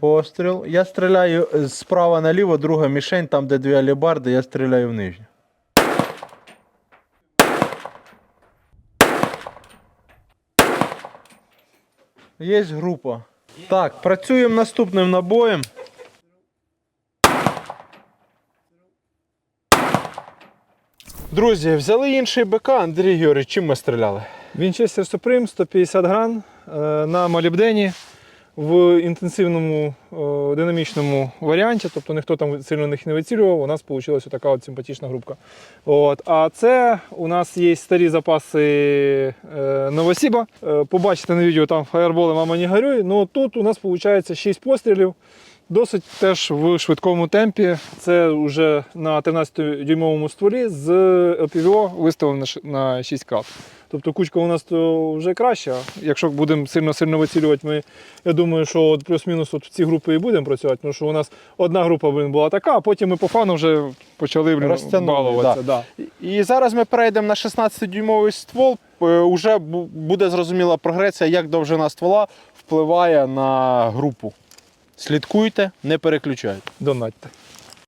Постріл. Я стріляю е, справа наліво, друга мішень, там, де дві алібарди, я стріляю в нижню. Є група. Так, працюємо наступним набоєм. Друзі, взяли інший БК. Андрій Георгійович, чим ми стріляли? Вінчестер Supreme 150 гран е, на молібдені в інтенсивному е, динамічному варіанті, тобто ніхто там сильно їх не вицілював, у нас вийшла така от симпатична групка. От. А це у нас є старі запаси е, Новосіба. Е, побачите на відео там фаєрболи мама не горюй. Ну тут у нас виходить 6 пострілів. Досить теж в швидкому темпі. Це вже на 13-дюймовому стволі з ЛПВО виставлено на 6 крат. Тобто кучка у нас то вже краща. Якщо будемо сильно-сильно вицілювати, ми, я думаю, що от плюс-мінус от в ці групи і будемо працювати, тому що у нас одна група блін, була така, а потім ми по фану вже почали Розтягнули, балуватися. Да. І зараз ми перейдемо на 16-дюймовий ствол. Е, Уже буде зрозуміла прогресія, як довжина ствола впливає на групу. Слідкуйте, не переключайте. Донатьте.